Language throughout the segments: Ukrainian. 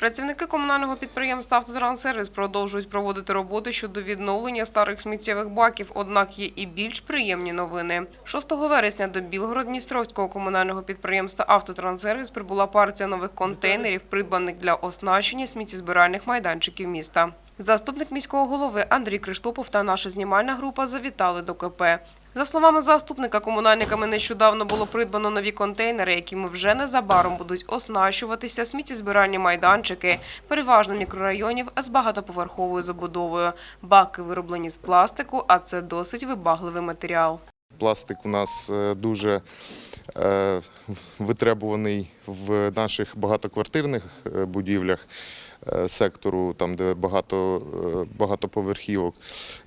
Працівники комунального підприємства «Автотранссервіс» продовжують проводити роботи щодо відновлення старих сміттєвих баків, однак є і більш приємні новини. 6 вересня до Білгород-Дністровського комунального підприємства «Автотранссервіс» прибула партія нових контейнерів, придбаних для оснащення сміттєзбиральних майданчиків міста. Заступник міського голови Андрій Криштопов та наша знімальна група завітали до КП. За словами заступника, комунальниками нещодавно було придбано нові контейнери, якими вже незабаром будуть оснащуватися сміттєзбиральні майданчики, переважно мікрорайонів з багатоповерховою забудовою. Баки вироблені з пластику, а це досить вибагливий матеріал. Пластик у нас е, дуже е, витребуваний в наших багатоквартирних е, будівлях сектору, там де багато багатоповерхівок.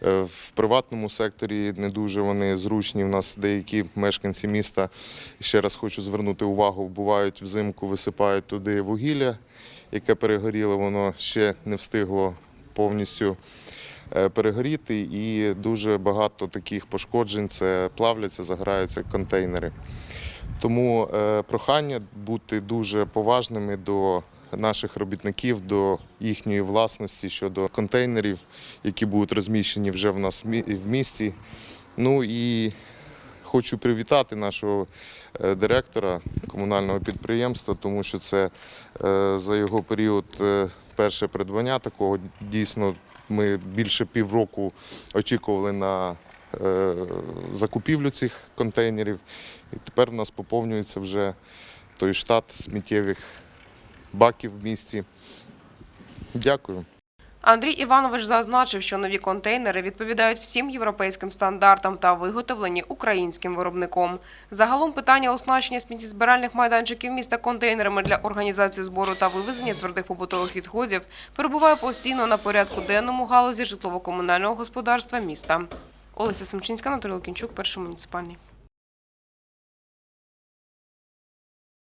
Е, В приватному секторі не дуже вони зручні. У нас деякі мешканці міста ще раз хочу звернути увагу, бувають взимку, висипають туди вугілля, яке перегоріло, воно ще не встигло повністю перегоріти, і дуже багато таких пошкоджень це плавляться, загораються контейнери. Тому е, прохання бути дуже поважними до наших робітників, до їхньої власності щодо контейнерів, які будуть розміщені вже в нас в місті. Ну і хочу привітати нашого е, директора комунального підприємства, тому що це е, за його період е, перше придбання такого. Дійсно, ми більше півроку очікували на е, закупівлю цих контейнерів. І тепер у нас поповнюється вже той штат сміттєвих баків в місті. Дякую. Андрій Іванович зазначив, що нові контейнери відповідають всім європейським стандартам та виготовлені українським виробником. Загалом питання оснащення сміттєзбиральних майданчиків міста контейнерами для організації збору та вивезення твердих побутових відходів перебуває постійно на порядку денному галузі житлово-комунального господарства міста. Олеся Семчинська, Анатолій Лукінчук, перший муніципальний.